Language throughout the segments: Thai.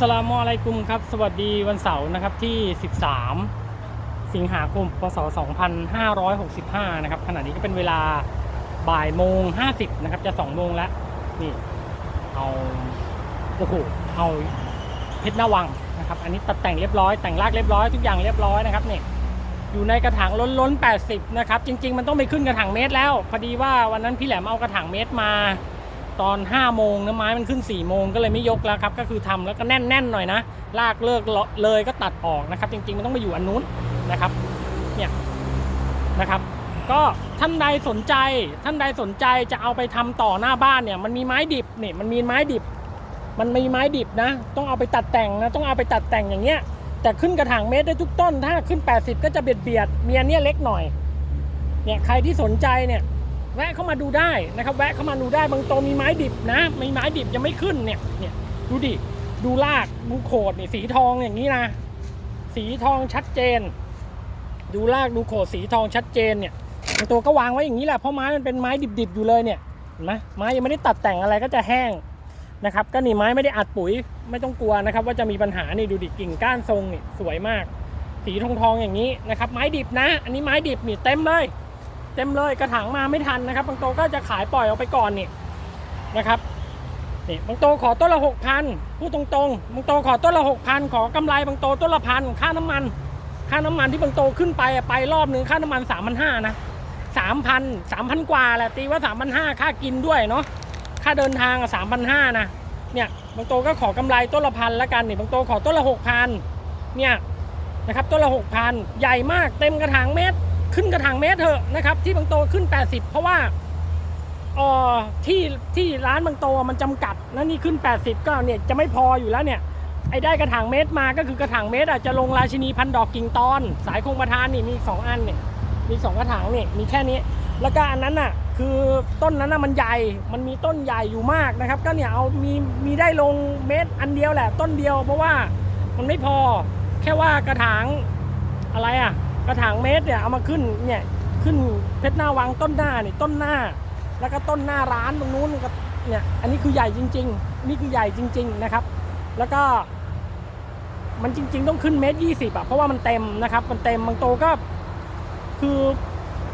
สลามอะลัยกุมครับ สวัสดีวันเสาร์นะครับที่ 13 สิงหาคมพศ 2565 นะครับขณะนี้ก็เป็นเวลาบ่ายโมง 50 นะครับ จะ 2 โมงแล้ว นี่เอาโอ้โหเอาเพชรหน้าวังนะครับ อันนี้ตัดแต่งเรียบร้อยแต่งรากเรียบร้อยทุกอย่างเรียบร้อยนะครับเนี่ยอยู่ในกระถางล้นล้น80 นะครับ จริง ๆ มันต้องไปขึ้นกระถางเมตรแล้ว พอดีว่าวันนั้นพี่แหลมเอากระถางเมตรมา ตอน5โมงนะไม้มันขึ้น4โมงก็เลยไม่ยกแล้วครับก็คือทำแล้วก็แน่นๆหน่อยนะ ลากเลิกเลยก็ตัดออกนะครับ จริงๆมันต้องไปอยู่อันนู้นนะครับเนี่ยนะครับก็ท่านใดสนใจ ท่านใดสนใจจะเอาไปทำต่อหน้าบ้านเนี่ย มันมีไม้ดิบเนี่ยมันมีไม้ดิบ มันมีไม้ดิบนะ ต้องเอาไปตัดแต่งนะต้องเอาไปตัดแต่งอย่างเงี้ยแต่ขึ้นกระถางเมตรได้ทุกต้น ถ้าขึ้น 80 ก็จะเบียดเบียดๆมีอันเนี้ยเล็กหน่อยเนี่ยใครที่สนใจเนี่ย แวะเข้ามาดูได้นะครับ แวะเข้ามาดูได้บางตรงมีไม้ดิบนะมีไม้ดิบยังไม่ขึ้นเนี่ยเนี่ยดูดิดูรากดูโขดนี่สีทองอย่างนี้นะสีทองชัดเจน ดูรากดูโขดสีทองชัดเจนเนี่ยบางตัวก็วางไว้อย่างนี้แหละเพราะไม้มันเป็นไม้ดิบๆอยู่เลยเนี่ยเห็นไหมไม้ยังไม่ได้ตัดแต่งอะไรก็จะแห้งนะครับก็นี่ไม้ไม่ได้อัดปุ๋ยไม่ต้องกลัวนะครับ ว่าจะมีปัญหานี่ดูดิกิ่งก้านทรงนี่สวยมาก สีทองทองอย่างนี้นะครับ ไม้ดิบนะ อันนี้ไม้ดิบนี่เต็มเลย เต็มเลยกระถางมาไม่ทันนะครับบางโตก็จะขายปล่อยออกไปก่อนนี่นะครับนี่บางโตขอต้นละหกพันพูดตรงๆบางโตขอต้นละหกพันขอกำไรบางโตต้นละพันค่าน้ำมัน ค่าน้ำมันที่บางโตขึ้นไปไปรอบหนึ่งค่าน้ำมันสามพันห้านะสามพันสามพันกว่าแหละตีว่าสามพันห้าค่ากินด้วยเนาะค่าเดินทางสามพันห้านะเนี่ยบางโตก็ขอกำไรต้นละพันละกันนี่บางโตขอต้นละหกพันเนี่ยนะครับต้นละหกพันใหญ่มากเต็มกระถางเมตร ขึ้นกระถางเมตรเถอะนะครับ ที่บางโตขึ้น 80 เพราะว่าออที่ที่ร้านบางโตมันจำกัดแล้วนี่ขึ้น 80 ก็เนี่ยจะไม่พออยู่แล้วเนี่ยไอ้ได้กระถางเมตรมาก็คือกระถางเมตรอะจะลงราชินีพันดอกกิ่งตอน สายคงประทานนี่มีสองอันเนี่ยมีสองกระถางนี่มีแค่นี้ แล้วก็อันนั้นน่ะคือต้นนั้นน่ะมันใหญ่มันมีต้นใหญ่อยู่มากนะครับ ก็เนี่ยเอามีมีได้ลงเมตรอันเดียวแหละต้นเดียวเพราะว่ามันไม่พอแค่ว่ากระถางอะไรอะ กระถางเมตรเนี่ยเอามาขึ้นเนี่ยขึ้นเพชรหน้าวังต้นหน้านี่ต้นหน้า แล้วก็ต้นหน้าร้านตรงนู้นก็เนี่ยอันนี้คือใหญ่จริง ๆ นี่คือใหญ่จริง ๆนะครับ แล้วก็มันจริง ๆ ต้องขึ้นเมตรยี่สิบอะเพราะว่ามันเต็มนะครับ มันเต็มบางโตก็ คือ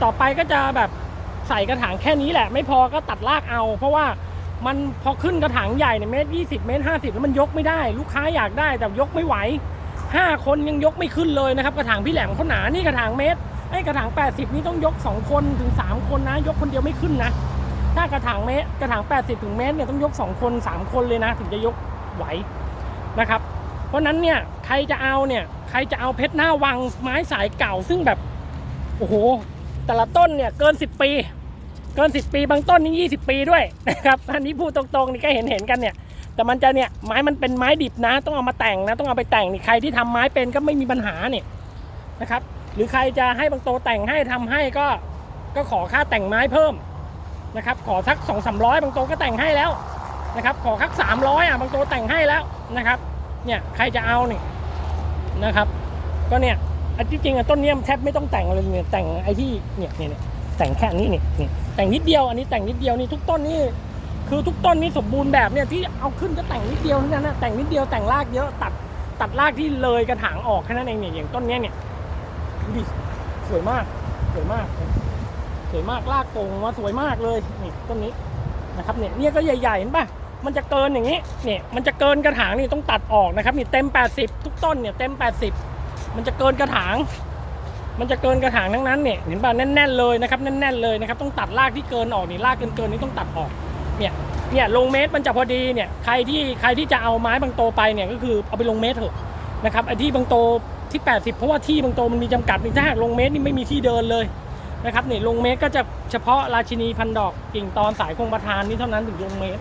ต่อไปก็จะแบบใส่กระถางแค่นี้แหละ ไม่พอก็ตัดรากเอา เพราะว่ามันพอขึ้นกระถางใหญ่เนี่ยเมตรยี่สิบเมตรห้าสิบแล้วมันยกไม่ได้ ลูกค้าอยากได้แต่ยกไม่ไหว ห้าคนยังยกไม่ขึ้นเลยนะครับ กระถางพี่แหลมเขาหนานี่กระถางเมตรไอ้กระถาง 80 นี่ต้องยก 2 คนถึง 3 คนนะ ยกคนเดียวไม่ขึ้นนะ ถ้ากระถางเมตรกระถาง 80 ถึงเมตรเนี่ยต้องยก 2 คน 3 คนเลยนะ ถึงจะยกไหวนะครับ เพราะนั้นเนี่ยใครจะเอาเนี่ยใครจะเอาเพชรหน้าวังไม้สายเก่าซึ่งแบบโอ้โหแต่ละต้นเนี่ยเกิน 10 ปี เกิน 10 ปีบางต้นนี่20 ปีด้วยนะครับอันนี้พูดตรงๆนี่ก็เห็นเห็นกันเนี่ย แต่มันจะเนี่ยไม้มันเป็นไม้ดิบนะ ต้องเอามาแต่งนะ ต้องเอาไปแต่งนี่ใครที่ทำไม้เป็นก็ไม่มีปัญหาเนี่ยนะครับ หรือใครจะให้บางโตแต่งให้ทำให้ก็ก็ขอค่าแต่งไม้เพิ่มนะครับ ขอสักสองสามร้อยบางโตก็แต่งให้แล้วนะครับ ขอสักสามร้อยอะบางโตแต่งให้แล้วนะครับ เนี่ยใครจะเอานี่นะครับ ก็เนี่ยอันที่จริงอะต้นเนี้ยแทบไม่ต้องแต่งเลยเนี่ยแต่งไอ้ที่เนี่ยเนี่ยแต่งแค่นี้เนี่นี่แต่งนิดเดียวอันนี้แต่งนิดเดียวนี่ทุกต้นนี่ คือทุกต้นนี่สมบูรณ์แบบเนี่ยที่เอาขึ้นก็แต่งนิดเดียวเท่านั้นนะแต่งนิดเดียวแต่งรากเยอะตัดตัดรากที่เลยกระถางออกแค่นั้นเองเนี่ยอย่างต้นนี้เนี่ยดูดิสวยมากสวยมากสวยมากรากโก่งมาสวยมากเลยนี่ต้นนี้นะครับเนี่ยเนี่ยก็ใหญ่ๆเห็นป่ะมันจะเกินอย่างนี้เนี่ยมันจะเกินกระถางนี่ต้องตัดออกนะครับนี่เต็ม 80 ทุกต้นเนี่ยเต็ม 80 มันจะเกินกระถาง มันจะเกินกระถางทั้งนั้นเนี่ยเห็นป่ะแน่นๆเลยนะครับแน่นๆเลยนะครับต้องตัดรากที่เกินออกนี่รากเกินๆนี่ต้องตัดออก เนี่ยเนี่ยลงเมตรมันจะพอดีเนี่ยใครที่ใครที่จะเอาไม้บางโตไปเนี่ยก็คือเอาไปลงเมตรเถอะนะครับไอ้ที่บางโตที่ 80 เพราะว่าที่บางโตมันมีจำกัดนี่ถ้าหากลงเมตรนี่ไม่มีที่เดินเลยนะครับเนี่ยลงเมตรก็จะเฉพาะราชินีพันดอกกิ่งตอนสายคงประทานนี่เท่านั้นถึงลงเมตร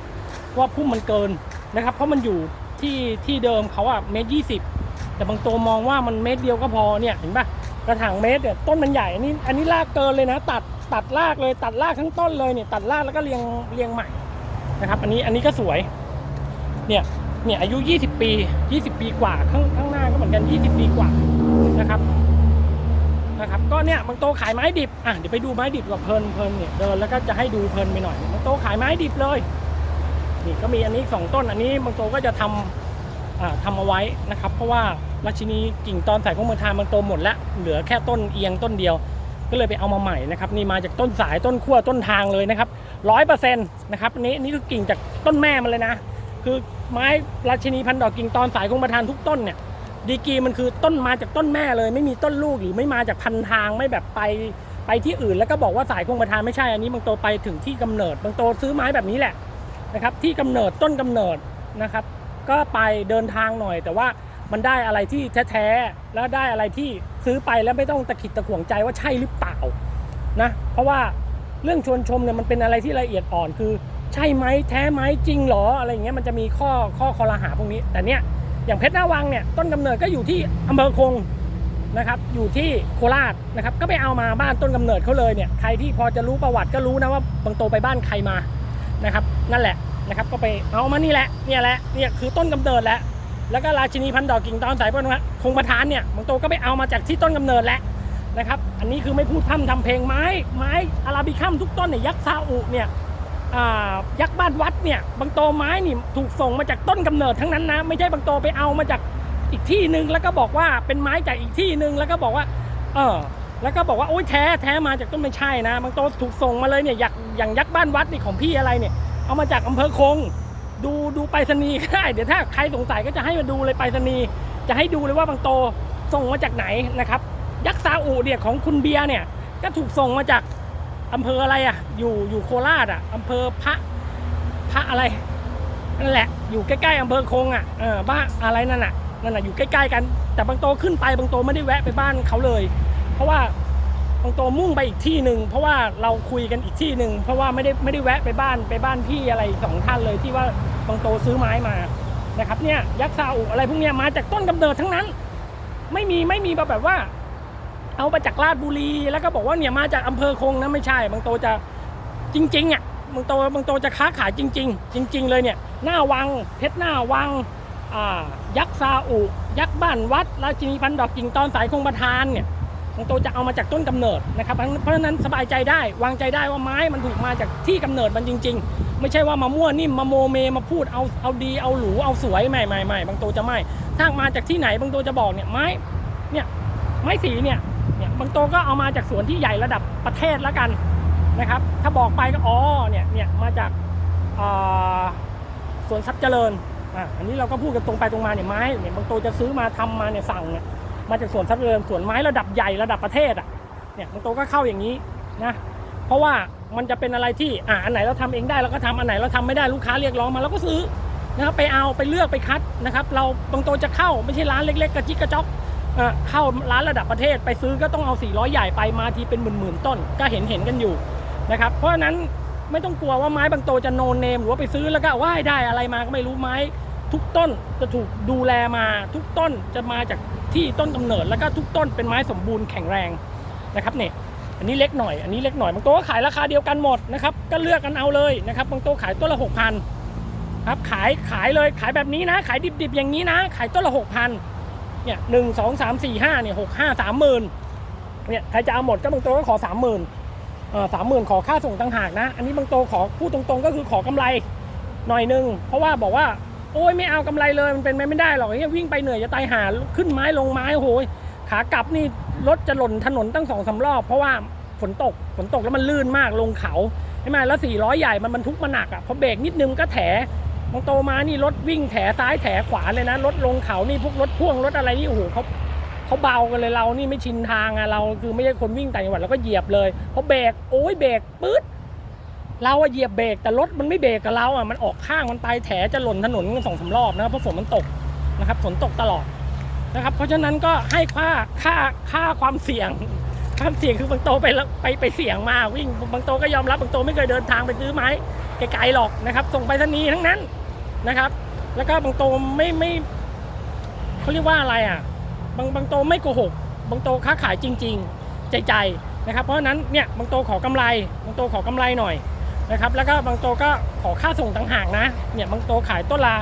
ว่าพุ่มมันเกินนะครับ เพราะมันอยู่ที่ที่เดิมเขาอะเมตรยี่สิบแต่บางโตมองว่ามันเมตรเดียวก็พอเนี่ยเห็นปะกระถางเมตรเนี่ยต้นมันใหญ่อันนี้อันนี้รากเกินเลยนะ ตัดตัดรากเลยตัดรากทั้งต้นเลยเนี่ยตัดรากแล้วก็เรียงเรียงใหม่ นะครับ อันนี้อันนี้ก็สวย เนี่ยเนี่ยอายุ 20 ปี 20 ปีกว่าข้างข้างหน้าก็เหมือนกัน 20 ปีกว่านะครับนะครับ ก็เนี่ยบางโตขายไม้ดิบอะเดี๋ยวไปดูไม้ดิบกับเพลินเพลินเนี่ยเดินแล้วก็จะให้ดูเพลินไปหน่อยบางโตขายไม้ดิบเลยนี่ก็มีอันนี้สองต้นอันนี้บางโตก็จะทำอ่าทำเอาไว้นะครับ เพราะว่าราชินีกิ่งตอนสายของเมืองทานมันโตหมดแล้วเหลือแค่ต้นเอียงต้นเดียว ก็เลยไปเอามาใหม่นะครับ นี่มาจากต้นสายต้นขั้วต้นทางเลยนะครับ ร้อยเปอร์เซ็นต์นะครับอันนี้นี่คือกิ่งจากต้นแม่มันเลยนะ คือไม้ราชินีพันธุ์ดอกกิ่งตอนสายของประธานทุกต้นเนี่ยดีกีมันคือต้นมาจากต้นแม่เลย ไม่มีต้นลูกหรือไม่มาจากพันทางไม่แบบไปไปที่อื่นแล้วก็บอกว่าสายคงประธานไม่ใช่อันนี้บางโตไปถึงที่กำเนิดบางโตซื้อไม้แบบนี้แหละนะครับที่กำเนิดต้นกำเนิดนะครับ ก็ไปเดินทางหน่อย แต่ว่ามันได้อะไรที่แท้ๆแล้วได้อะไรที่ซื้อไปแล้วไม่ต้องตะขิดตะขวงใจว่าใช่หรือเปล่านะเพราะว่า เรื่องชวนชมเนี่ยมันเป็นอะไรที่ละเอียดอ่อนคือ ใช่ไหมแท้ไหมจริงหรออะไรอย่างเงี้ยมันจะมีข้อข้อคอรหาพวกนี้ แต่เนี้ยอย่างเพชรหน้าวังเนี่ยต้นกำเนิดก็อยู่ที่อำเภอคงนะครับอยู่ที่โคราชนะครับก็ไปเอามาบ้านต้นกำเนิดเขาเลยเนี่ยใครที่พอจะรู้ประวัติก็รู้นะว่าบางโตไปบ้านใครมานะครับนั่นแหละนะครับก็ไปเอามานี่แหละเนี่ยแหละเนี่ยคือต้นกำเนิดแล้วแล้วก็ราชินีพันดอกกิ่งตอนสายพันธุ์คงประธานเนี่ยบางโตก็ไปเอามาจากที่ต้นกำเนิดแล้ว นะครับ อันนี้คือไม่พูดพร่ำทำเพลงไม้ไม้อาราบิคัมทุกต้นเนี่ยยักษ์ซาอุเนี่ยยักษ์บ้านวัดเนี่ยบางโตไม้นี่ถูกส่งมาจากต้นกำเนิดทั้งนั้นนะไม่ใช่บางโตไปเอามาจากอีกที่หนึ่งแล้วก็บอกว่าเป็นไม้จากอีกที่หนึ่งแล้วก็บอกว่าเออแล้วก็บอกว่าโอ้ยแท้แท้มาจากต้นไม่ใช่นะบางโตถูกส่งมาเลยเนี่ยอยากอย่างยักษ์บ้านวัดนี่ของพี่อะไรเนี่ยเอามาจากอำเภอคง ดูดูไปรษณีย์ก็ได้เดี๋ยวถ้าใครสงสัยก็จะให้มาดูเลยไปรษณีย์จะให้ดูเลยว่าบางโตส่งมาจากไหนนะครับ ซาอุเนี่ยของคุณเบียร์เนี่ย ก็ถูกส่งมาจากอำเภออะไรอะ อยู่อยู่โคราชอะอำเภอพระพระอะไรนั่นแหละ อยู่ใกล้ๆอำเภอคงอะเออบ้านอะไรนั่นน่ะนั่นน่ะอยู่ใกล้ๆกัน แต่บางโตขึ้นไปบางโตไม่ได้แวะไปบ้านเขาเลย เพราะว่าบางโตมุ่งไปอีกที่หนึ่งเพราะว่าเราคุยกันอีกที่หนึ่งเพราะว่าไม่ได้ไม่ได้แวะไปบ้านไปบ้านพี่อะไรสองท่านเลยที่ว่าบางโตซื้อไม้มานะครับเนี่ยยักษ์ซาอุอะไรพวกเนี้ยมาจากต้นกำเนิดทั้งนั้น ไม่มีไม่มีแบบว่า เอามาจากราชบุรี แล้วก็บอกว่าเนี่ยมาจากอำเภอคงนะไม่ใช่ บางโตจะจริงๆอะบางโตบางโตจะค้าขายจริง ๆ จริง ๆ เลยเนี่ยหน้าวังเพชรหน้าวังอ่ายักษ์ซาอุยักษ์บ้านวัดราชินีพันดอกกิ่งตอนสายคงประทานเนี่ยบางโตจะเอามาจากต้นกำเนิดนะครับเพราะฉะนั้นสบายใจได้วางใจได้ว่าไม้มันถูกมาจากที่กำเนิดมันจริง ๆ ไม่ใช่ว่ามามั่วนิ่มมาโมเมมาพูดเอาเอาดีเอาหรูเอาสวยไม่ไม่ไม่บางโตจะไม่ถ้ามาจากที่ไหนบางโตจะบอกเนี่ยไม้เนี่ยไม้สีเนี่ย บางโตก็เอามาจากสวนที่ใหญ่ระดับประเทศแล้วกันนะครับ ถ้าบอกไปก็อ๋อเนี่ยเนี่ยมาจากาสวนทรัพย์เจริญอะอันนี้เราก็พูดกันตรงไปตรงมาเนี่ยไม้เนี่ยบางโตจะซื้อมาทำมาเนี่ยสั่งเนี่ยมาจากสวนทรัพย์เจริญสวนไม้ระดับใหญ่ระดับประเทศอะเนี่ยบางโตก็เข้าอย่างนี้นะเพราะว่ามันจะเป็นอะไรที่อะอันไหนเราทำเองได้เราก็ทำอันไหนเราทำไม่ได้ลูกค้าเรียกร้องมาเราก็ซื้อนะครับไปเอาไปเลือกไปคัดนะครับ เราบางโตจะเข้าไม่ใช่ร้านเล็ก ๆ กระจิกกระจอก เข้าร้านระดับประเทศไปซื้อก็ต้องเอา 400 ใหญ่ไปมาทีเป็นหมื่นๆต้น ก็เห็นเห็นกันอยู่นะครับ เพราะฉะนั้นไม่ต้องกลัวว่าไม้บางโตจะโนเนม หรือว่าไปซื้อแล้วก็ว่ายได้อะไรมาก็ไม่รู้ไม้ ทุกต้นจะถูกดูแลมาทุกต้นจะมาจากที่ต้นกำเนิดแล้วก็ทุกต้นเป็นไม้สมบูรณ์แข็งแรงนะครับเนี่ยอันนี้เล็กหน่อย อันนี้เล็กหน่อยบางโตก็ขายราคาเดียวกันหมดนะครับก็เลือกกันเอาเลยนะครับบางโตขายต้นละหกพันครับขายขายเลยขายแบบนี้นะ ขายดิบๆอย่างนี้นะ ขายต้นละหกพัน เนี่ยหนึ่งสองสามสี่ห้าเนี่ยหกห้าสามหมื่นเนี่ยใครจะเอาหมดก็บางโตก็ขอสามหมื่นสามหมื่นขอค่าส่งต่างหากนะ อันนี้บางโตขอพูดตรงๆ ก็คือขอกำไรหน่อยหนึง เพราะว่าบอกว่า โอ้ยไม่เอากำไรเลยมันเป็นไปไม่ได้หรอกอย่างเงี้ยวิ่งไปเหนื่อยจะตายหาขึ้นไม้ลงไม้โอ้โหยขากลับนี่รถจะหล่นถนนตั้งสองสารอบ เพราะว่าฝนตกฝนตกแล้วมันลื่นมากลงเขาใช่ไหมแล้วสี่ร้อยใหญ่มันบรรทุกมาหนักอะพอเบรกนิดนึงก็แถ บางโตมานี่รถวิ่งแถซ้ายแถขวาเลยนะรถลงเขานี่พวกรถพ่วงรถอะไรนี่โอ้โหเขาเขาเบากันเลยเรานี่ไม่ชินทางอะเราคือไม่ใช่คนวิ่งต่างจังหวัดเราก็เหยียบเลยพอเบรกโอ้ยเบรกปื๊ดเราอะเหยียบเบรกแต่รถมันไม่เบรกกับเราอะมันออกข้างมันไปแถจะหล่นถนนกันสองสามรอบนะครับเพราะฝนมันตกนะครับฝนตกตลอดนะครับ เพราะฉะนั้นก็ให้ค่าค่าค่าความเสี่ยงความเสี่ยงคือบางโตไปแล้วไปไปเสี่ยงมาวิ่งบางโตก็ยอมรับบางโตไม่เคยเดินทางไปซื้อไม้ไกลๆหรอกนะครับ ส่งไปรษณีย์ทั้งนั้น นะครับ แล้วก็บางโตไม่ไม่เขาเรียกว่าอะไรอะ บางบางโตไม่โกหก บางโตค้าขายจริง ๆ ใจใจนะครับ เพราะนั้นเนี่ยบางโตขอกำไร บางโตขอกำไรหน่อยนะครับ แล้วก็บางโตก็ขอค่าส่งต่างหากนะ เนี่ยบางโตขายต้นละ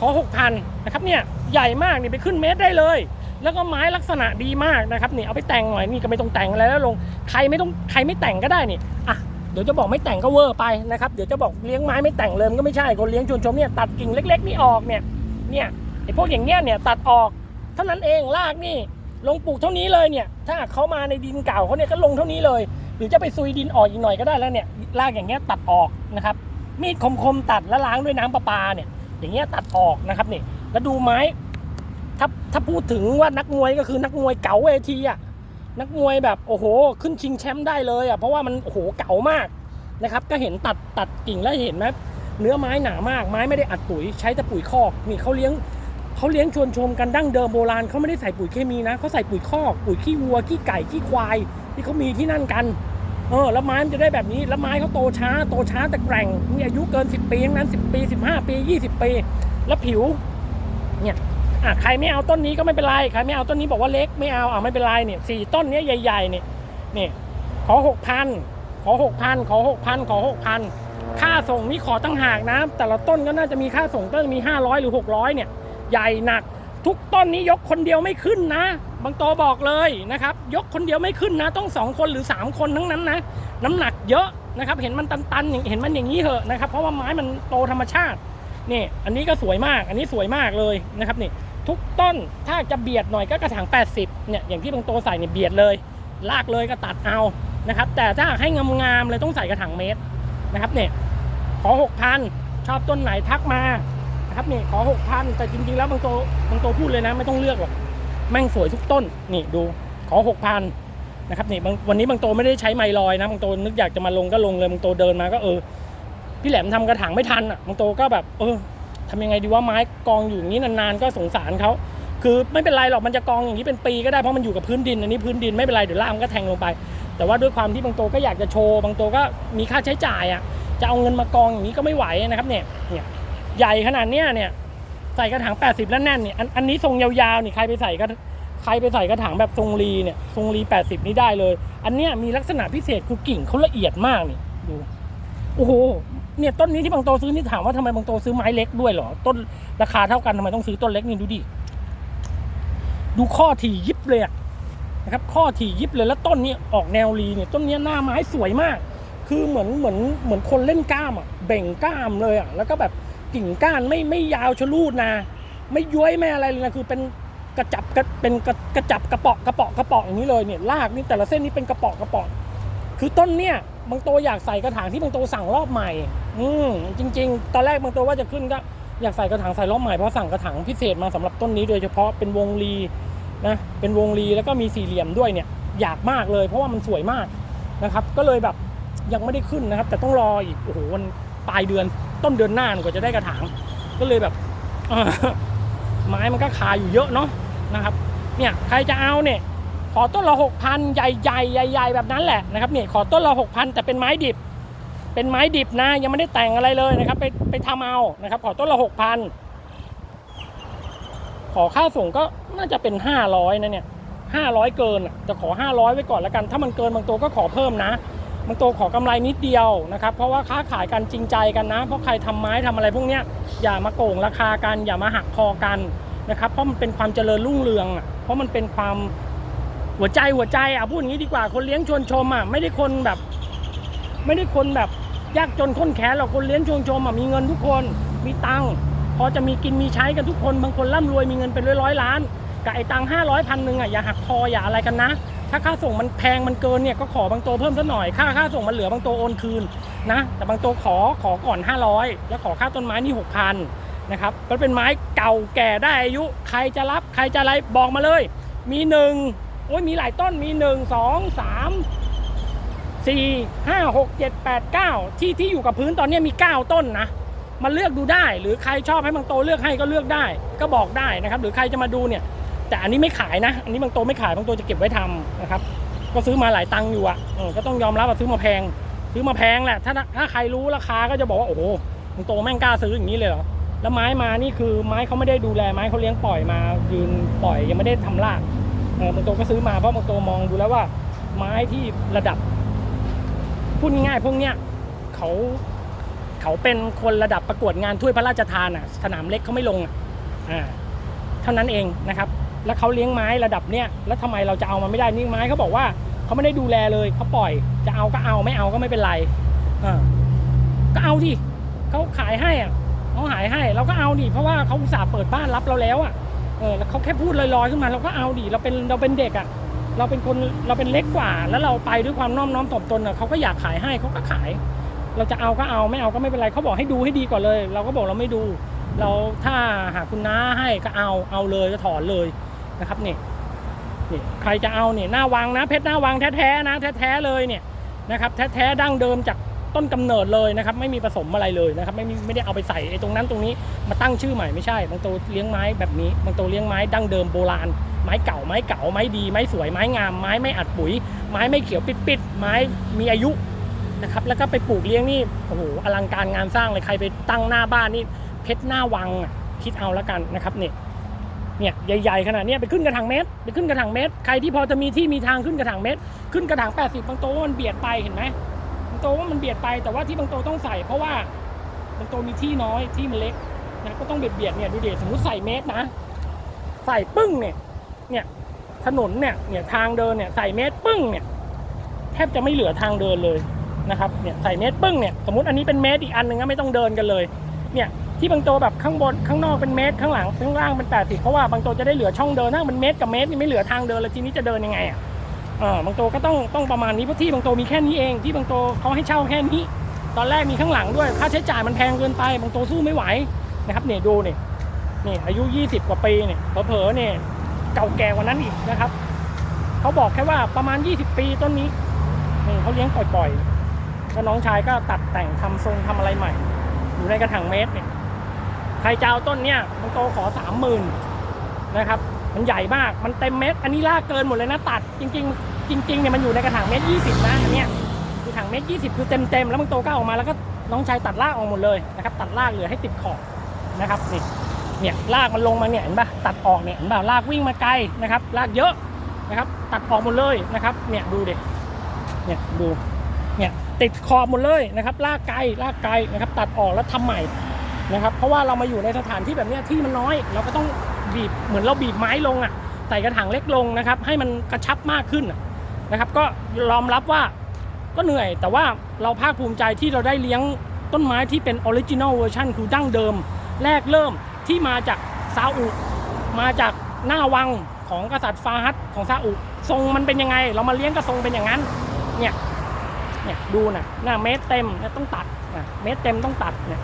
ขอหกพันนะครับเนี่ยใหญ่มากนี่ไปขึ้นเมตรได้เลย แล้วก็ไม้ลักษณะดีมากนะครับนี่เอาไปแต่งหน่อยนี่ก็ไม่ต้องแต่งอะไรแล้วลงใครไม่ต้องใครไม่แต่งก็ได้นี่อะ เดี๋ยวจะบอกไม่แต่งก็เวอร์ไปนะครับเดี๋ยวจะบอกเลี้ยงไม้ไม่แต่งเลยมันก็ไม่ใช่คนเลี้ยงชวนชมเนี่ยตัดกิ่งเล็ก ๆ นี่ออกเนี่ยเนี่ยเอ้พวกอย่างเงี้ยเนี่ยตัดออกเท่านั้นเองรากนี่ลงปลูกเท่านี้เลยเนี่ย ถ้าเขามาในดินเก่าเขาเนี่ยก็ลงเท่านี้เลย หรือจะไปซุยดินออกอีกหน่อยก็ได้แล้วเนี่ยรากอย่างเงี้ยตัดออกนะครับ มีดคมๆตัดแล้วล้างด้วยน้ำประปาเนี่ย อย่างเงี้ยตัดออกนะครับนี่แล้วดูไม้ถ้าถ้าพูดถึงว่านักมวยก็คือนักมวยเก๋าเวทีอะ นักมวยแบบโอ้โห ขึ้นชิงแชมป์ได้เลยอะเพราะว่ามันโอ้โหเก๋ามากนะครับ ก็เห็นตัดตัดกิ่งแล้วเห็นไหมเนื้อไม้หนามากไม้ไม่ได้อัดปุ๋ยใช้แต่ปุ๋ยคอกนี่เขาเลี้ยงเขาเลี้ยงชวนชมกันดั้งเดิมโบราณเขาไม่ได้ใส่ปุ๋ยเคมีนะเขาใส่ปุ๋ยคอกปุ๋ยขี้วัวขี้ไก่ขี้ควายที่เขามีที่นั่นกันเออแล้วไม้มันจะได้แบบนี้แล้วไม้เขาโตช้าโตช้าแต่แกร่งมีอายุเกิน 10 ปีทั้งนั้น 10 ปี 15 ปี 20 ปี แล้วผิวเนี่ย อะใครไม่เอาต้นนี้ก็ไม่เป็นไรใครไม่เอาต้นนี้บอกว่าเล็กไม่เอาอะไม่เป็นไรเนี่ยสี่ต้นเนี้ยใหญ่ๆเนี่ยนี่ขอหกพันขอหกพันขอหกพันขอหกพันค่าส่งนี่ขอตั้งหากนะ แต่ละต้นก็น่าจะมีค่าส่งก็จะมี 500 หรือ 600 เนี่ย ใหญ่หนัก ทุกต้นนี้ยกคนเดียวไม่ขึ้นนะ บางโตบอกเลยนะครับ ยกคนเดียวไม่ขึ้นนะ ต้องสองคนหรือสามคนทั้งนั้นนะ น้ำหนักเยอะนะครับ เห็นมันตันๆอย่างเห็นมันอย่างนี้เหอะนะครับ เพราะว่าไม้มันโตธรรมชาติ นี่ อันนี้ก็สวยมาก อันนี้สวยมากเลยนะครับนี่ ทุกต้นถ้าจะเบียดหน่อยก็กระถาง 80เนี่ยอย่างที่บางโตใส่เนี่ยเบียดเลย ลากเลยก็ตัดเอานะครับ แต่ถ้าให้งามๆเลยต้องใส่กระถางเมตรนะครับเนี่ยขอ 6,000 ชอบต้นไหนทักมานะครับนี่ขอ 6,000 แต่จริงๆแล้วบางโตบางโตพูดเลยนะ ไม่ต้องเลือกหรอกแม่งสวยทุกต้นนี่ดูขอ 6,000นะครับนี่วันนี้บางโตไม่ได้ใช้ไมลอยนะบางโตนึกอยากจะมาลงก็ลงเลยบางโตเดินมาก็เออพี่แหลมทำกระถางไม่ทันอะบางโตก็แบบเออ ทำยังไงดีว่าไม้กองอยู่อย่างนี้นานๆก็สงสารเขาคือไม่เป็นไรหรอกมันจะกองอย่างนี้เป็นปีก็ได้เพราะมันอยู่กับพื้นดินอันนี้พื้นดินไม่เป็นไรเดี๋ยวล่ามันก็แทงลงไป แต่ว่าด้วยความที่บางโตก็อยากจะโชว์บางโตก็มีค่าใช้จ่ายอะจะเอาเงินมากองอย่างนี้ก็ไม่ไหวนะครับเนี่ยเนี่ยใหญ่ขนาดเนี้ยเนี่ยใส่กระถาง 80 แล้วแน่นเนี่ยอันอันนี้ทรงยาวๆนี่ใครไปใส่ก็ใครไปใส่กระถางแบบทรงรีเนี่ยทรงรี 80 นี่ได้เลย อันเนี้ยมีลักษณะพิเศษคือกิ่งเขาละเอียดมากนี่ดู โอ้โห เนี่ยต้นนี้ที่บางโตซื้อนี่ถามว่าทำไมบางโตซื้อไม้เล็กด้วยเหรอ ต้นราคาเท่ากันทำไมต้องซื้อต้นเล็กนี่ดูดิ ดูข้อถี่ยิบเลยนะครับ ข้อถี่ยิบเลยแล้วต้นนี้ออกแนวรีเนี่ย ต้นนี้หน้าไม้สวยมาก คือเหมือนเหมือนเหมือนคนเล่นกล้ามอะเบ่งกล้ามเลยอะแล้วก็แบบกิ่งก้านไม่ไม่ยาวชะลูดนะ ไม่ย้วยไม่อะไรเลยนะคือเป็นกระจับกระเป็นกระกระจับกระเปาะกระเปาะกระเปาะอย่างนี้เลยเนี่ยรากนี่แต่ละเส้นนี่เป็นกระเปาะกระเปาะ คือต้นเนี่ยบางโตอยากใส่กระถางที่บางโตสั่งรอบใหม่ อืมจริง ๆ ตอนแรกบางโตว่าจะขึ้นก็อยากใส่กระถางใส่รอบใหม่เพราะสั่งกระถางพิเศษมาสำหรับต้นนี้โดยเฉพาะเป็นวงรีนะเป็นวงรีแล้วก็มีสี่เหลี่ยมด้วยเนี่ยอยากมากเลย เพราะว่ามันสวยมากนะครับ ก็เลยแบบยังไม่ได้ขึ้นนะครับ แต่ต้องรออีกโอ้โหวันปลายเดือนต้นเดือนหน้านกว่าจะได้กระถาง ก็เลยแบบไม้มันก็คาอยู่เยอะเนาะนะครับ เนี่ยใครจะเอาเนี่ย ขอต้นละหกพันใหญ่ใหญ่ใหญ่ใหญ่ๆแบบนั้นแหละนะครับเนี่ยขอต้นละหกพันแต่เป็นไม้ดิบ เป็นไม้ดิบนะ ยังไม่ได้แต่งอะไรเลยนะครับ ไปไปทำเอานะครับ ขอต้นละหกพันขอค่าส่งก็น่าจะเป็นห้าร้อยนะเนี่ยห้าร้อยเกินจะขอห้าร้อยไว้ก่อนแล้วกัน ถ้ามันเกินบางตัวก็ขอเพิ่มนะบางตัวขอกำไรนิดเดียวนะครับ เพราะว่าค้าขายกันจริงใจกันนะ เพราะใครทำไม้ทำอะไรพวกเนี้ยอย่ามาโกงราคากันอย่ามาหักคอกันนะครับ เพราะมันเป็นความเจริญรุ่งเรืองอะเพราะมันเป็นความ หัวใจหัวใจอะพูดอย่างนี้ดีกว่าคนเลี้ยงชวนชมอะไม่ได้คนแบบ ไม่ได้คนแบบยากจนข้นแค้นหรอกคนเลี้ยงชวนชมอะมีเงินทุกคนมีตังค์พอจะมีกินมีใช้กันทุกคนบางคนร่ำรวยมีเงินเป็นร้อยร้อยล้านกับไอ้ตังค์ห้าร้อยพันหนึ่งอะอย่าหักคออย่าอะไรกันนะ ถ้าค่าส่งมันแพงมันเกินเนี่ยก็ขอบางตัวเพิ่มสักหน่อยค่าค่าส่งมันเหลือบางตัวโอนคืนนะ แต่บางตัวขอขอก่อน 500 แล้วขอค่าต้นไม้นี่6,000นะครับก็เป็นไม้เก่าแก่ได้อายุ ใครจะรับใครจะอะไรบอกมาเลย มีหนึ่ง โอ้ยมีหลายต้นมีหนึ่งสองสามสี่ห้าหกเจ็ดแปดเก้าที่ที่อยู่กับพื้นตอนนี้มีเก้าต้นนะมาเลือกดูได้ หรือใครชอบให้บางโตเลือกให้ก็เลือกได้ ก็บอกได้นะครับ หรือใครจะมาดูเนี่ย แต่อันนี้ไม่ขายนะ อันนี้บางโตไม่ขายบางโตจะเก็บไว้ทำนะครับ ก็ซื้อมาหลายตังค์อยู่อะเออก็ต้องยอมรับว่าซื้อมาแพง ซื้อมาแพงแหละ ถ้าถ้าใครรู้ราคาก็จะบอกว่าโอ้โหบางโตแม่งกล้าซื้ออย่างนี้เลยเหรอแล้วไม้มานี่คือไม้เขาไม่ได้ดูแลไม้เขาเลี้ยงปล่อยมายืนปล่อยยังไม่ได้ทำราก เออบางตัวก็ซื้อมาเพราะบางตัวมองดูแล้วว่า ไม้ที่ระดับพูดง่ายๆพวกเนี้ยเขาเขาเป็นคนระดับประกวดงานถ้วยพระราชทานอะสนามเล็กเขาไม่ลงอะอ่าเท่านั้นเองนะครับ แล้วเขาเลี้ยงไม้ระดับเนี้ยแล้วทำไมเราจะเอามาไม่ได้นี่ไม้เขาบอกว่าเขาไม่ได้ดูแลเลยเขาปล่อย จะเอาก็เอาไม่เอาก็ไม่เป็นไรอ่าก็เอาดิเขาขายให้อะเขาหายให้ เราก็เอาดิเพราะว่าเขาอุตส่าห์เปิดบ้านรับเราแล้วอะ เออแล้วเขาแค่พูดลอยๆขึ้นมาเราก็เอาดิเราเป็นเราเป็นเด็กอะเราเป็นคนเราเป็นเล็กกว่า แล้วเราไปด้วยความน้อมน้อมถ่อมตนอะเขาก็อยากขายให้เขาก็ขาย เราจะเอาก็เอาไม่เอาก็ไม่เป็นไรเขาบอกให้ดูให้ดีก่อนเลย เราก็บอกเราไม่ดู เราถ้าหากคุณน้าให้ก็เอาเอาเลยก็ถอนเลยนะครับนี่นี่ใครจะเอาเนี่ยหน้าวังนะเพชรหน้าวังแท้ๆนะแท้ๆเลยเนี่ยนะครับแท้ๆดั้งเดิมจาก ต้นกำเนิดเลยนะครับไม่มีผสมอะไรเลยนะครับไม่มีไม่ได้เอาไปใส่ไอ้ตรงนั้นตรงนี้มาตั้งชื่อใหม่ไม่ใช่ บางตัวเลี้ยงไม้แบบนี้ บางตัวเลี้ยงไม้ดั้งเดิมโบราณ ไม้เก่าไม้เก่าไม้ดีไม้สวยไม้งามไม้ไม่อัดปุ๋ย ไม้ไม่เขียวปิดๆไม้มีอายุนะครับแล้วก็ไปปลูกเลี้ยงนี่โอ้โหอลังการงานสร้างเลยใครไปตั้งหน้าบ้านนี่เพชรหน้าวังคิดเอาแล้วกันนะครับเนี่ยเนี่ยใหญ่ๆขนาดนี้ไปขึ้นกระถางเมตรไปขึ้นกระถางเมตร ใครที่พอจะมีที่มีทางขึ้นกระถางเมตร ขึ้นกระถาง 80 บางตวว่ามันเบียดไปเห็นไหม โตว่ามันเบียดไปแต่ว่าที่บางโตวต้องใส่ เพราะว่าบางโตมีที่น้อยที่มันเล็กนะก็ต้องเบียดเบียดเนี่ยดูเดสมมติใส่เมตรนะ ใส่ปึ้งเนี่ยเนี่ยถนนเนี่ยเนี่ยทางเดินเนี่ยใส่เมตรปึ้งเนี่ยแทบจะไม่เหลือทางเดินเลยนะครับเนี่ยใส่เมตรปึ้งเนี่ยสมมติอันนี้เป็นเมตรอีกอันหนึ่งก็ไม่ต้องเดินกันเลยเนี่ยที่บางโตวแบบข้างบนข้างนอกเป็นเมตรข้างหลังข้างล่างเป็น80เพราะว่าบางโตวจะได้เหลือช่องเดินถ้ามันเมตรกับเมตรนี่ไม่เหลือทางเดินเลยทีนี้จะเดินยังไงอะ ออบางโตก็ต้องต้องประมาณนี้เพราะที่บางโตมีแค่นี้เองที่บางโตเขาให้เช่าแค่นี้ ตอนแรกมีข้างหลังด้วย ค่าใช้จ่ายมันแพงเกินไปบางโตสู้ไม่ไหวนะครับเนี่ยดูเนี่ยนี่อายุ 20 กว่าปีเนี่ยเผลอๆเนี่ยเก่าแก่กว่านั้นอีกนะครับเขาบอกแค่ว่าประมาณ 20 ปีต้นนี้นี่เขาเลี้ยงปล่อยๆแล้วน้องชายก็ตัดแต่งทำทรงทำอะไรใหม่ อยู่ในกระถางเมตรเนี่ยใครจะเอาต้นเนี่ยบางโตขอสามหมื่นนะครับ มันใหญ่มาก มันเต็มเม็ด อันนี้ลากเกินหมดเลยนะตัด จริง ๆ จริงๆเนี่ยมันอยู่ในกระถางเม็ดยี่สิบนะอันเนี้ยกระถางเม็ดยี่สิบคือเต็มเต็มๆแล้วมันโตก้าออกมาแล้วก็น้องชายตัดรากออกหมดเลยนะครับ ตัดรากเหลือให้ติดขอบนะครับนี่เนี่ยรากมันลงมาเนี่ยเห็นปะตัดออกเนี่ยเห็นปะรากวิ่งมาไกลนะครับรากเยอะนะครับ ตัดออกหมดเลยนะครับ เนี่ยดูเดิเนี่ยดูเนี่ยติดขอบหมดเลยนะครับรากไกลรากไกลนะครับ ตัดออกแล้วทำใหม่นะครับ เพราะว่าเรามาอยู่ในสถานที่แบบเนี้ยที่มันน้อย เราก็ต้อง บีบเหมือนเราบีบไม้ลงอะใส่กระถางเล็กลงนะครับ ให้มันกระชับมากขึ้นนะครับ ก็ยอมรับว่าก็เหนื่อย แต่ว่าเราภาคภูมิใจที่เราได้เลี้ยงต้นไม้ที่เป็นออริจินอลเวอร์ชันคือดั้งเดิม แรกเริ่มที่มาจากซาอุ มาจากหน้าวังของกษัตริย์ฟาฮัดของซาอุทรงมันเป็นยังไง เรามาเลี้ยงกระทรงเป็นอย่างนั้นเนี่ยเนี่ยดูนะหน้าเมตรเต็มต้องตัดนะเมตรเต็มต้องตัดเนี่ย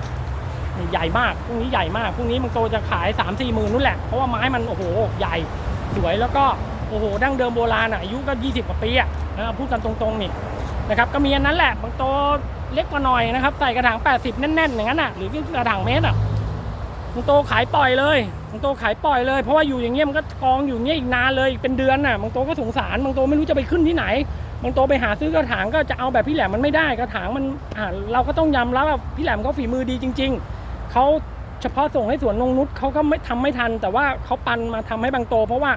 ใหญ่มากพรุ่งนี้ใหญ่มากพรุ่งนี้มันโตจะขาย3 4มสี่หมื่นนู่นแหละเพราะว่าไม้มันโอ้โหใหญ่สวยแล้วก็โอ้โหดั้งเดิมโบราณอะอายุก็ 20 กว่าปีอะนะพูดกันตรงๆนี่นะครับก็มีอันนั้นแหละบางโตเล็กกว่าหน่อยนะครับใส่กระถาง 80 แน่นๆอย่างนั้นอะหรือกระถางเมตรอะบางโตขายปล่อยเลยบางโตขายปล่อยเลย เพราะว่าอยู่อย่างเงี้ยมันก็กองอยู่เงี้ยอีกนานเลยเป็นเดือนน่ะบางโตก็สงสารบางโตไม่รู้จะไปขึ้นที่ไหนบางโตไปหาซื้อกระถางก็จะเอาแบบพี่แหลมมันไม่ได้กระถางมันอ่าเราก็ต้องยอมรับว่าพี่แหลมเขาฝีมือดีจริง ๆ เขาเฉพาะส่งให้สวนนงนุชเขาก็ไม่ทำไม่ทัน แต่ว่าเขาปันมาทำให้บางโต เพราะว่า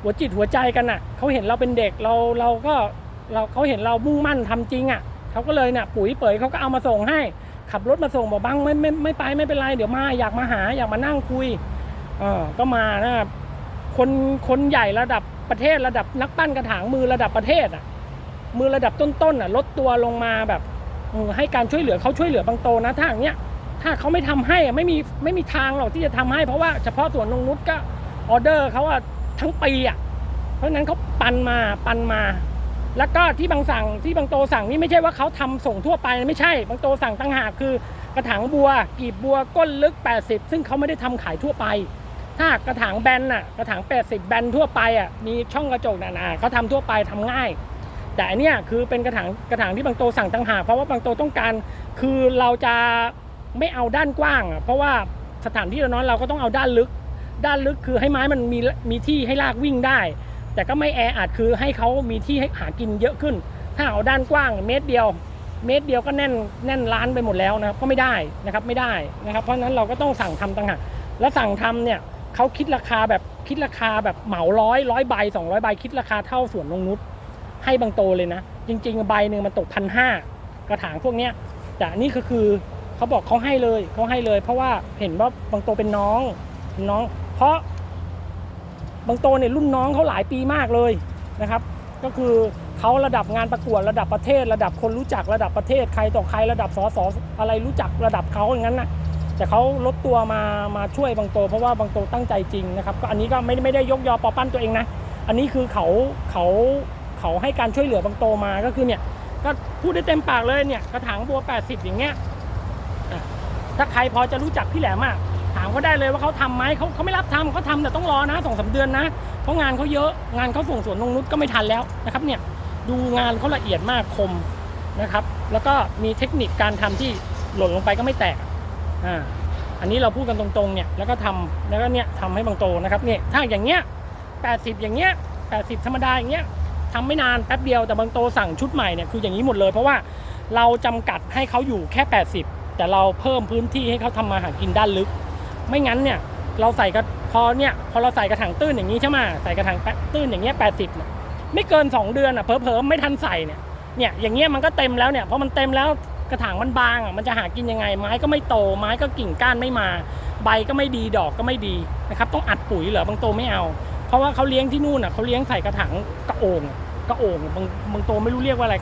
หัวจิตหัวใจกันน่ะเขาเห็นเราเป็นเด็กเราเราก็เราเขาเห็นเรามุ่งมั่นทำจริงอะเขาก็เลยเนี่ยปุ๋ยเป๋ยเขาก็เอามาส่งให้ ขับรถมาส่งบอกบังไม่ไม่ไม่ไปไม่เป็นไรเดี๋ยวมาอยากมาหาอยากมานั่งคุยเออก็มานะครับคนคนใหญ่ระดับประเทศระดับนักปั้นกระถางมือระดับประเทศอะมือระดับต้นๆอะลดตัวลงมาแบบให้การช่วยเหลือเขาช่วยเหลือบางโตนะถ้าอย่างเนี้ย ถ้าเขาไม่ทำให้ไม่มีไม่มีทางหรอกที่จะทำให้ เพราะว่าเฉพาะสวนนงนุชก็ออเดอร์เขาอะทั้งปีอะเพราะนั้นเขาปันมาปันมา แล้วก็ที่บางสั่งที่บางโตสั่งนี่ไม่ใช่ว่าเขาทำส่งทั่วไปไม่ใช่ บางโตสั่งตั้งหากคือกระถางบัวกีบบัวก้นลึก 80 ซึ่งเขาไม่ได้ทำขายทั่วไป ถ้ากระถางแบนน่ะกระถาง 80 แบนทั่วไปอะมีช่องกระจกน่ะนะเขาทำทั่วไปทำง่าย แต่อันเนี้ยคือเป็นกระถางกระถางที่บางโตสั่งตั้งหากเพราะว่าบางโตต้องการคือเราจะ ไม่เอาด้านกว้างเพราะว่าสถานที่เรานอนเราก็ต้องเอาด้านลึก ด้านลึกคือให้ไม้มันมีมีที่ให้ลากวิ่งได้ แต่ก็ไม่แออัดคือให้เขามีที่ให้หากินเยอะขึ้น ถ้าเอาด้านกว้างเมตรเดียว เมตรเดียวก็แน่นแน่นร้านไปหมดแล้วนะครับก็ไม่ได้นะครับไม่ได้นะครับ เพราะฉะนั้นเราก็ต้องสั่งทำต่างหากแล้วสั่งทำเนี่ยเขาคิดราคาแบบคิดราคาแบบเหมาร้อยร้อยใบสองร้อยใบคิดราคาเท่าสวนนงนุชให้บางโตเลยนะ จริง ๆ ใบหนึ่งมันตกพันห้ากระถางพวกเนี้ยแต่นี่ก็คือ เขาบอกเขาให้เลยเขาให้เลย เพราะว่าเห็นว่าบางโตเป็นน้องน้อง เพราะบางโตเนี่ยรุ่นน้องเขาหลายปีมากเลยนะครับ ก็คือเขาระดับงานประกวดระดับประเทศ ระดับคนรู้จักระดับประเทศใครต่อใครระดับสอสออะไรรู้จักระดับเขาอย่างนั้นนะแต่เขาลดตัวมามาช่วยบางโต เพราะว่าบางโตตั้งใจจริงนะครับก็อันนี้ก็ไม่ไม่ได้ยกยอปอปั้นตัวเองนะอันนี้คือเขาเขาเขาให้การช่วยเหลือบางโตมาก็คือเนี่ยก็พูดได้เต็มปากเลยเนี่ยกระถางบัว 80 อย่างเงี้ย ถ้าใครพอจะรู้จักพี่แหลมอะถามเขาได้เลยว่าเขาทำไหมเขาเขาไม่รับทำเขาทำแต่ต้องรอนะสองสาเดือนนะ เพราะงานเขาเยอะงานเขาส่งสวนนงนุชก็ไม่ทันแล้วนะครับเนี่ยดูงานเขาละเอียดมากคมนะครับ แล้วก็มีเทคนิคการทำที่หล่นลงไปก็ไม่แตกอ่าอันนี้เราพูดกันตรงๆเนี่ยแล้วก็ทำแล้วก็เนี่ยทำให้บางโตนะครับเนี่ยถ้าอย่างเงี้ย80 อย่างเงี้ย80 ธรรมดาอย่างเงี้ยทำไม่นานแป๊บเดียวแต่บางโตสั่งชุดใหม่เนี่ยคืออย่างนี้หมดเลย เพราะว่าเราจำกัดให้เขาอยู่แค่ 80 แต่เราเพิ่มพื้นที่ให้เขาทำมาหากินด้านลึก ไม่งั้นเนี่ยเราใส่กระพอเนี่ยพอเราใส่กระถางตื้นอย่างนี้ใช่ไหมใส่กระถางตื้นอย่างเงี้ย80เนี่ยไม่เกิน 2 เดือนอะเผลอๆไม่ทันใส่เนี่ยเนี่ยอย่างเงี้ยมันก็เต็มแล้วเนี่ยเพราะมันเต็มแล้วกระถางมันบางอะมันจะหากินยังไง ไม้ก็ไม่โตไม้ก็กิ่งก้านไม่มา ใบก็ไม่ดีดอกก็ไม่ดีนะครับต้องอัดปุ๋ยเหรอบางโตไม่เอา เพราะว่าเขาเลี้ยงที่นู่นอะเขาเลี้ยงใส่กระถางกระโอ่งกระโอ่งบางบางโตไม่รู้เรียกว่าอะไร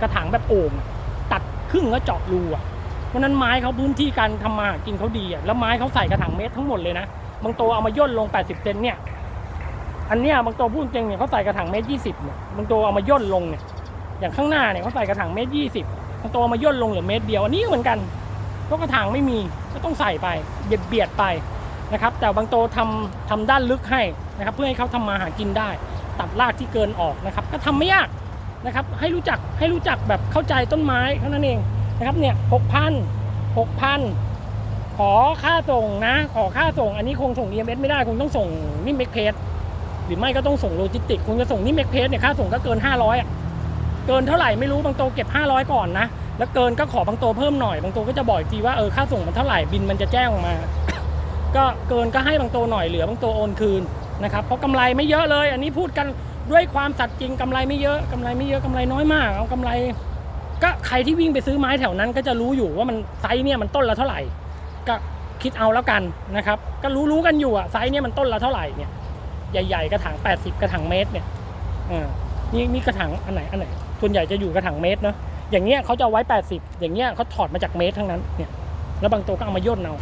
กระถางแบบโอ่งตัดครึ่งแล้วเจาะรูอะ เพราะนั้นไม้เขาพื้นที่การทำมาหากินเขาดีอะแล้วไม้เขาใส่กระถางเมตรทั้งหมดเลยนะบางโตเอามาย่นลง 80เซนเนี่ยอันเนี้ยบางโตพูดจริงเนี่ยเขาใส่กระถางเมตรยี่สิบเนี่ยบางโตเอามาย่นลงเนี่ยอย่างข้างหน้าเนี่ยเขาใส่กระถางเมตรยี่สิบบางตเอามาย่นลงเหลือเมตรเดียวอันนี้เหมือนกันเพราะกระถางไม่มีก็ต้องใส่ไปเบียดเบียดไปนะครับแต่บางโตทำทำด้านลึกให้นะครับเพื่อให้เขาทำมาหากินได้ ตัดรากที่เกินออกนะครับก็ทำไม่ยากนะครับให้รู้จักให้รู้จักแบบเข้าใจต้นไม้เท่านั้นเอง นะครับเนี่ยหกพันหกพันขอค่าส่งนะ ขอค่าส่ง อันนี้คงส่ง EMS ไม่ได้คงต้องส่งนิ่มเมกเพสหรือไม่ก็ต้องส่งโลจิสติกคงจะส่งนิ่มเมกเพสเนี่ยค่าส่งก็เกิน 500อะเกินเท่าไหร่ไม่รู้บางโตเก็บ 500 ก่อนนะแล้วเกินก็ขอบางโตเพิ่มหน่อยบางโตก็จะบอกทีว่าเออค่าส่งมันเท่าไหร่บินมันจะแจ้งออกมา ก็เกินก็ให้บางตัวหน่อยเหลือบางตัวโอนคืนนะครับเพราะกำไรไม่เยอะเลย อันนี้พูดกันด้วยความสัตย์จริงกำไรไม่เยอะกำไรไม่เยอะกำไรน้อยมากเอากำไร ก็ใครที่วิ่งไปซื้อไม้แถวนั้น ก็จะรู้อยู่ว่ามันไซส์เนี่ยมันต้นละเท่าไหร่ ก็คิดเอาแล้วกันนะครับ ก็รู้รู้กันอยู่อะไซส์เนี่ยมันต้นละเท่าไหร่เนี่ยใหญ่ๆกระถาง 80 กระถางเมตรเนี่ยอ่านี่นี่กระถางอันไหนอันไหน ส่วนใหญ่จะอยู่กระถางเมตรเนาะอย่างเงี้ยเขาจะเอาไว้ 80 อย่างเงี้ยเขาถอดมาจากเมตรทั้งนั้นเนี่ยแล้วบางตัวก็เอามาย่นเอา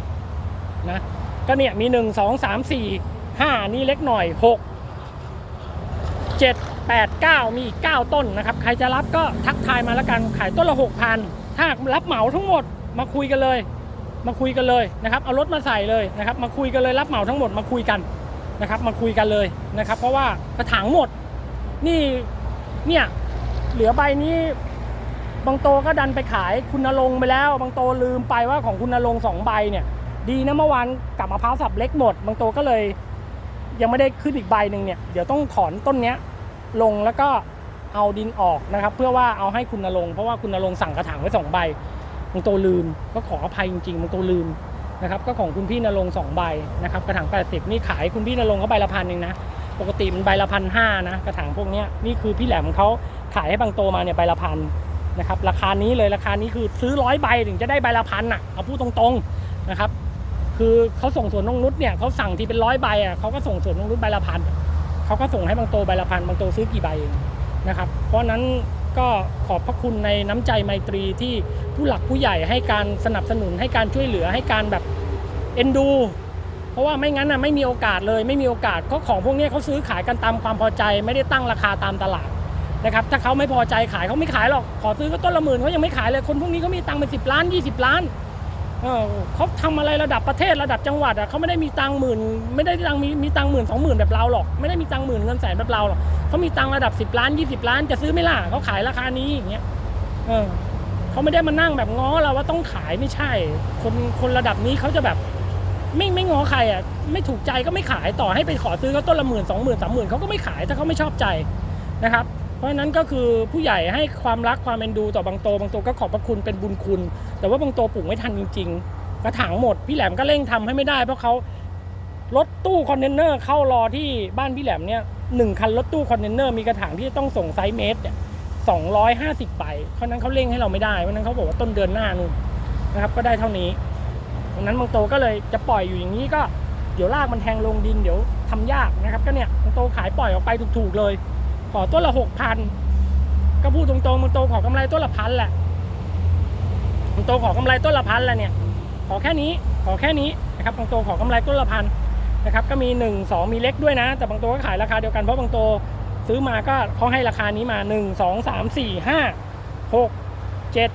นะก็เนี่ยมีหนึ่งสองสามสี่ห้านี่เล็กหน่อยห กเจ็ดแปดเก้ามีอีกเก้าต้นนะครับ ใครจะรับก็ทักทายมาแล้วกัน ขายต้นละหกพันถ้ารับเหมาทั้งหมดมาคุยกันเลย มาคุยกันเลยนะครับ เอารถมาใส่เลยนะครับ มาคุยกันเลยรับเหมาทั้งหมดมาคุยกันนะครับ มาคุยกันเลยนะครับ เพราะว่ากระถางหมด นี่เนี่ยเหลือใบนี้บางโตก็ดันไปขายคุณนรงไปแล้ว บางโตลืมไปว่าของคุณนรงสองใบเนี่ย ดีนะเมื่อวานกลับมะพร้าวสับเล็กหมด บางตัวก็เลยยังไม่ได้ขึ้นอีกใบหนึ่งเนี่ย เดี๋ยวต้องถอนต้นเนี้ย ลงแล้วก็เอาดินออกนะครับ เพื่อว่าเอาให้คุณนรงเพราะว่าคุณนรงสั่งกระถางไว้สองใบบางตัวลืมก็ขออภัยจริงๆบางตัวลืมนะครับก็ของคุณพี่นรงสองใบนะครับกระถาง 80 นี่ขายคุณพี่นรงเขาใบละพันเองนะปกติมันใบละพันห้านะกระถางพวกนี้นี่คือพี่แหลมเขาขายให้บางโตมาเนี่ยใบละพันนะครับราคานี้เลยราคานี้คือซื้อร้อยใบถึงจะได้ใบละพันอะเอาพูดตรงๆนะครับคือเขาส่งสวนนงนุชเนี่ยเขาสั่งที่เป็นร้อยใบอะเขาก็ส่งสวนนงนุชใบละพัน เขาก็ส่งให้บางโตใบละพันบางโตซื้อกี่ใบเองนะครับ เพราะนั้นก็ขอบพระคุณในน้ำใจไมตรีที่ผู้หลักผู้ใหญ่ให้การสนับสนุนให้การช่วยเหลือให้การแบบเอ็นดู เพราะว่าไม่งั้นน่ะไม่มีโอกาสเลยไม่มีโอกาสก็ของพวกนี้เขาซื้อขายกันตามความพอใจ ไม่ได้ตั้งราคาตามตลาดนะครับถ้าเขาไม่พอใจขายเขาไม่ขายหรอกขอซื้อก็ต้นละหมื่นเขายังไม่ขายเลยคนพวกนี้เขามีตังค์เป็นสิบล้านยี่สิบล้าน เขาทำอะไรระดับประเทศระดับจังหวัดอะเขาไม่ได้มีตังหมื่นไม่ได้ตังมีมีตังหมื่นสองหมื่นแบบเราหรอกไม่ได้มีตังหมื่นเงินแสนแบบเราหรอกเขามีตังระดับสิบล้านยี่สิบล้านจะซื้อไม่ล่ะเขาขายราคานี้อย่างเงี้ยเออเขาไม่ได้มานั่งแบบง้อเราว่าต้องขายไม่ใช่ คนคนระดับนี้เขาจะแบบ ไม่ไม่ง้อใครอะไม่ถูกใจก็ไม่ขายต่อให้ไปขอซื้อเขาต้นละหมื่นสองหมื่นสามหมื่นเขาก็ไม่ขายถ้าเขาไม่ชอบใจนะครับ เพราะฉะนั้นก็คือผู้ใหญ่ให้ความรักความเอ็นดูต่อบางโตบางโตก็ขอบพระคุณเป็นบุญคุณ แต่ว่าบางโตปลูกไม่ทันจริง ๆ กระถางหมดพี่แหลมก็เร่งทำให้ไม่ได้ เพราะเขารถตู้คอนเทนเนอร์เข้ารอที่บ้านพี่แหลมเนี่ยหนึ่งคันรถตู้คอนเทนเนอร์มีกระถางที่ต้องส่งไซส์เมตรเนี่ยสองร้อยห้าสิบใบเพราะนั้นเขาเร่งให้เราไม่ได้เพราะนั้นเขาบอกว่าต้นเดือนหน้านู่นนะครับก็ได้เท่านี้ดังนั้นบางโตก็เลยจะปล่อยอยู่อย่างนี้ก็เดี๋ยวรากมันแทงลงดินเดี๋ยวทำยากนะครับ ก็เนี่ยบางโตขายปล่อยออกไปถูกๆเลย ขอต้นละหกพันก็พูดตรงๆบางโตขอกำไรต้นละพันแหละบางโตขอกำไรต้นละพันแหละเนี่ย ขอแค่นี้ขอแค่นี้นะครับบางตัวขอกำไรต้นละพันนะครับก็มี 1 2 มีเล็กด้วยนะ แต่บางตัวก็ขายราคาเดียวกันเพราะบางตัวซื้อมาก็เขาให้ราคานี้มา 1 2 3 4 5 6 7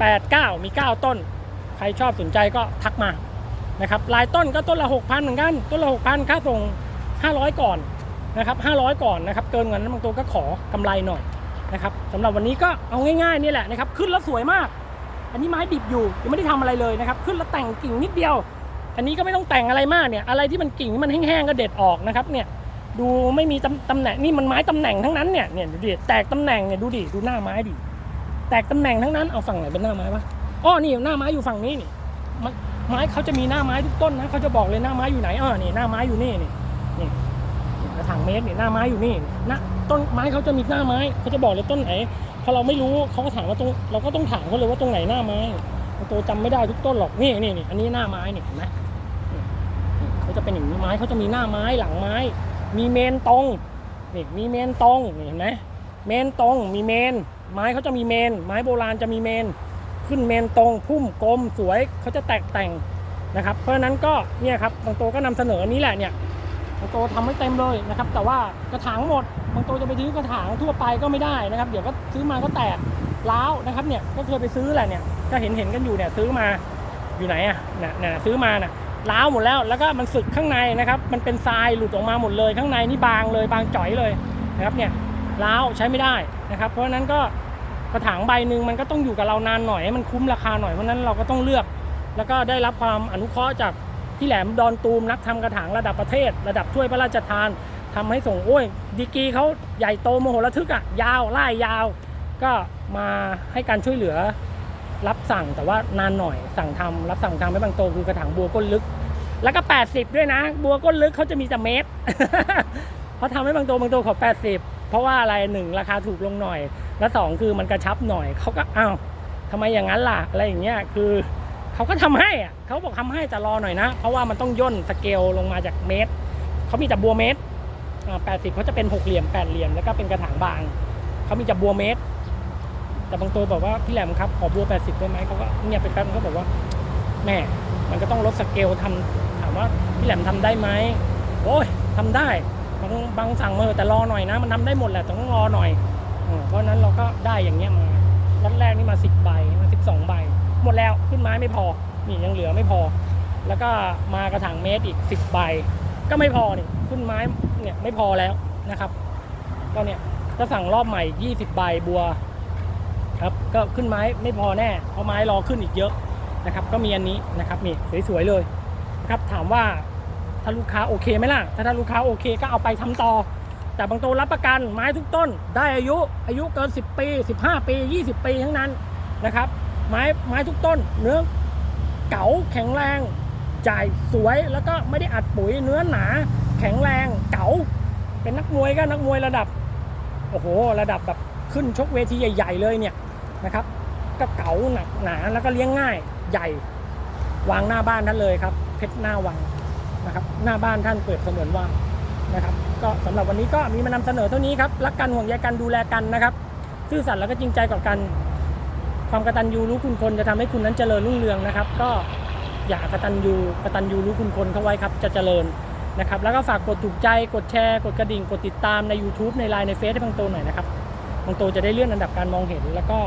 8 9 มี 9 ต้น ใครชอบสนใจก็ทักมานะครับลายต้นก็ต้นละ 6,000 เหมือนกัน ต้นละ 6,000 ค่าส่ง 500 ก่อน นะครับ500 ก่อนนะครับเกินกว่านั้นบางตัวก็ขอกำไรหน่อยนะครับสำหรับวันนี้ก็เอาง่ายๆนี่แหละนะครับขึ้นแล้วสวยมาก อันนี้ไม้ดิบอยู่ยังไม่ได้ทำอะไรเลยนะครับขึ้นแล้วแต่งกิ่งนิดเดียว อันนี้ก็ไม่ต้องแต่งอะไรมากเนี่ยอะไรที่มันกิ่งที่มันแห้งๆก็เด็ดออกนะครับเนี่ยดูไม่มีตำตำแหน่งนี่มันไม้ตำแหน่งทั้งนั้นเนี่ยเนี่ยดูดิแตกตำแหน่งเนี่ยดูดิดูหน้าไม้ดิแตกตำแหน่งทั้งนั้นเอาฝั่งไหนเป็นหน้าไม้วะอ้อนี่หน้าไม้อยู่ฝั่งนี้นี่ไม้เขาจะมีหน้าไม้ทุกต้นนะเขาจะบอกเลยหน้าไม้อยู่ไหนอ้อนี่หน้าไม้อยู่นี่นี่ ถางเมตรนี่หน้าไม้อยู่นี่หน้าต้นไม้เขาจะมีหน้าไม้เขาจะบอกเลยต้นไหนพอเราไม่รู้เขาก็ถามว่าตรงเราก็ต้องถามเขาเลยว่าตรงไหนหน้าไม้ตัวจำไม่ได้ทุกต้นหรอกนี่นี่นี่อันนี้หน้าไม้นี่เห็นไหมเขาจะเป็นอย่างนี้ไม้เขาจะมีหน้าไม้หลังไม้ มีเมนตรงนี่มีเมนตรงนี่เห็นไหมเมนตรงมีเมน ไม้เขาจะมีเมน ไม้โบราณจะมีเมน ขึ้นเมนตรงพุ่มกลมสวยเขาจะแตกแต่งนะครับ เพราะฉะนั้นก็เนี่ยครับบางโตวก็นำเสนอนี้แหละเนี่ย บางโตวทำไม่เต็มเลยนะครับ แต่ว่ากระถางหมดบางโตวจะไปซื้อกระถางทั่วไปก็ไม่ได้นะครับ เดี๋ยวก็ซื้อมาก็แตกร้าวนะครับเนี่ยก็เคยไปซื้อแหละเนี่ยก็เห็นเห็นกันอยู่เนี่ยซื้อมาอยู่ไหนอะเนี่ยเนี่ยซื้อมาน่ะล้าวหมดแล้วแล้วก็มันสึกข้างในนะครับ มันเป็นทรายหลุดออกมาหมดเลย ข้างในนี่บางเลยบางจ่อยเลยนะครับเนี่ยล้าวใช้ไม่ได้นะครับ เพราะฉะนั้นก็กระถางใบหนึ่งมันก็ต้องอยู่กับเรานานหน่อยให้มันคุ้มราคาหน่อยเพราะนั้นเราก็ต้องเลือก แล้วก็ได้รับความอนุเคราะห์จาก พี่แหลมดอนตูมนักทำกระถางระดับประเทศ ระดับถ้วยพระราชทานทำให้ส่งโอ้ยดีกีเขาใหญ่โตมโหฬารทึกอะยาวไล่ยาว ก็มาให้การช่วยเหลือรับสั่งแต่ว่านานหน่อยสั่งทำรับสั่งทำให้บางโตคือกระถางบัวก้นลึก แล้วก็ 80 ด้วยนะ บัวก้นลึกเขาจะมีแต่เมตรเขาทำให้บางโตบางโตขอ 80 เพราะว่าอะไรหนึ่งราคาถูกลงหน่อย และสองคือมันกระชับหน่อยเขาก็อ้าวทำไมอย่างนั้นล่ะอะไรอย่างเงี้ยคือ เขาก็ทำให้อะเขาบอกทำให้แต่รอหน่อยนะ เพราะว่ามันต้องย่นสเกลลงมาจากเมตรเขามีแต่บัวเมตรอ่า80เขาจะเป็นหกเหลี่ยมแปดเหลี่ยมแล้วก็เป็นกระถางบางเขามีแต่บัวเมตร แต่บางตัวบอกว่าพี่แหลมครับขอบัว80ได้ไหมเขาก็เงียบไปแป๊บเขาบอกว่าแม่มันก็ต้องลดสเกลทำถามว่าพี่แหลมทำได้ไหมโอ้ยทำได้บางบางสั่งมาเถอแต่รอหน่อยนะ มันทำได้หมดแหละต้องรอหน่อยเพราะนั้นเราก็ได้อย่างเงี้ยมาล็อตแรกนี่มา10ใบมา12ใบ หมดแล้วขึ้นไม้ไม่พอ นี่ยังเหลือไม่พอ แล้วก็มากระถางเมตรอีก 10ใบก็ไม่พอนี่ขึ้นไม้เนี่ยไม่พอแล้วนะครับ ก็เนี่ยก็สั่งรอบใหม่ 20 ใบบัวครับก็ขึ้นไม้ไม่พอแน่เพราะไม้รอขึ้นอีกเยอะนะครับ ก็มีอันนี้นะครับนี่สวยๆเลยนะครับถามว่าถ้าลูกค้าโอเคไหมล่ะ ถ้าถ้าลูกค้าโอเคก็เอาไปทำต่อ แต่บางตัวรับประกันไม้ทุกต้น ได้อายุอายุเกิน 10 ปี 15 ปี 20 ปีทั้งนั้นนะครับ ไม้ไม้ทุกต้น เนื้อเก๋าแข็งแรง จ่ายสวยแล้วก็ไม่ได้อัดปุ๋ยเนื้อหนา แข็งแรงเก๋า เป็นนักมวยก็นักมวยระดับโอ้โหระดับแบบขึ้นชกเวทีใหญ่ๆเลยเนี่ยนะครับก็เก๋าหนักหนาแล้วก็เลี้ยงง่ายใหญ่ วางหน้าบ้านนั้นเลยครับ เพชรหน้าวังนะครับ หน้าบ้านท่านเปิดเสมือนว่างนะครับ ก็สำหรับวันนี้ก็มีมานำเสนอเท่านี้ครับรักกันห่วงใยกันดูแลกันนะครับ ซื่อสัตย์แล้วก็จริงใจกับกัน ความกระตันยูรู้คุณคนจะทำให้คุณนั้นเจริญรุ่งเรืองนะครับ ก็อย่ากระตันยูกระตันยูรู้คุณคนเข้าไว้ครับจะเจริญนะครับ แล้วก็ฝากกดถูกใจกดแชร์ กดกระดิ่ง กดติดตามใน YouTube ในไลน์ในเฟซให้บางโตหน่อยนะครับบางโตจะได้เลื่อนอันดับการมองเห็นแล้วก็